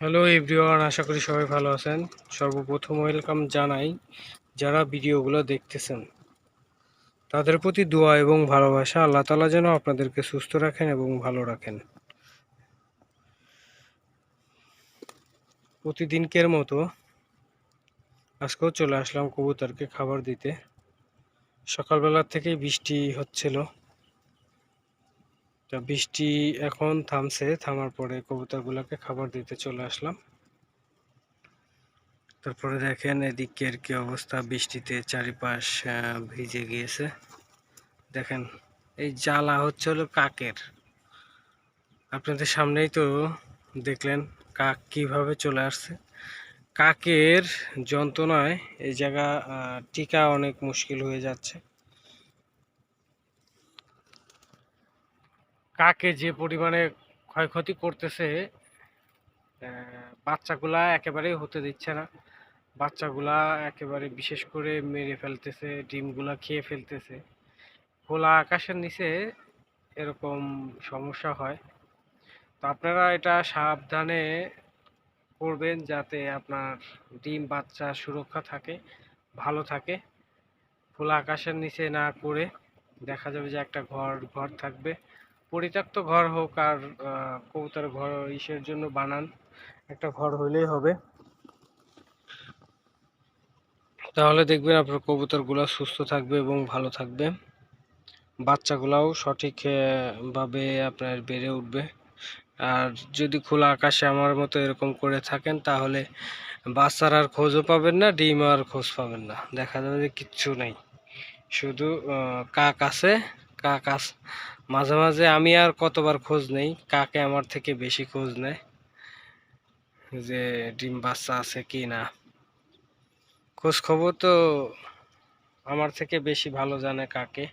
Hello everyone আশা করি সবাই ভালো আছেন। সর্বপ্রথম ওয়েলকাম জানাই যারা ভিডিওগুলো দেখতেছেন। তাদের প্রতি দোয়া এবং ভালোবাসা আল্লাহ তালা যেন আপনাদেরকে সুস্থ রাখেন এবং ভালো রাখেন। প্রতিদিনকের মতো আজকেও চলে আসলাম কবুতরকে খাবার দিতে। সকালবেলা থেকেই বৃষ্টি হচ্ছিল। তা বৃষ্টি এখন থামছে, থামার পরে কবুতরগুলোকে খাবার দিতে চলে আসলাম। তারপরে দেখেন এদিকের কি অবস্থা, বৃষ্টিতে চারিপাশ ভিজে গিয়েছে। দেখেন, এই জ্বালা হচ্ছে হলো কাকের। আপনাদের সামনেই তো দেখলেন কাক কীভাবে চলে আসছে। কাকের যন্ত্রণায় এই জায়গা টিকা অনেক মুশকিল হয়ে যাচ্ছে। কাকে যে পরিমাণে ক্ষয়ক্ষতি করতেছে বাচ্চাগুলা একেবারেই হতে দিচ্ছে না। বাচ্চাগুলা একেবারে বিশেষ করে মেরে ফেলতেছে, ডিমগুলা খেয়ে ফেলতেছে। খোলা আকাশের নিচে এরকম সমস্যা হয়। তো আপনারা এটা সাবধানে করবেন যাতে আপনার ডিম বাচ্চা সুরক্ষা থাকে, ভালো থাকে। খোলা আকাশের নিচে না করে দেখা যাবে যে একটা ঘর ঘর থাকবে। পরিত্যক্ত ঘর হোক আর কবুতর ঘর ইসের জন্য বানান একটা ঘর হইলেই হবে। তাহলে দেখবেন আপনার কবুতরগুলো সুস্থ থাকবে এবং ভালো থাকবে। বাচ্চাগুলাও সঠিক আহ, ভাবে আপনার বেড়ে উঠবে। আর যদি খোলা আকাশে আমার মতো এরকম করে থাকেন তাহলে বাচ্চার আর খোঁজও পাবেন না ডিম আর খোঁজ পাবেন না। দেখা যাবে যে কিচ্ছু নেই। শুধু কাক আছে কাক আস মাঝে মাঝে আমি আর কতবার খোঁজ নেই, কাকে আমার থেকে বেশি খোঁজ নেয়, যে ডিম বাচ্চা আছে কি না। খোঁজ খবর তো আমার থেকে বেশি ভালো জানে কাকে।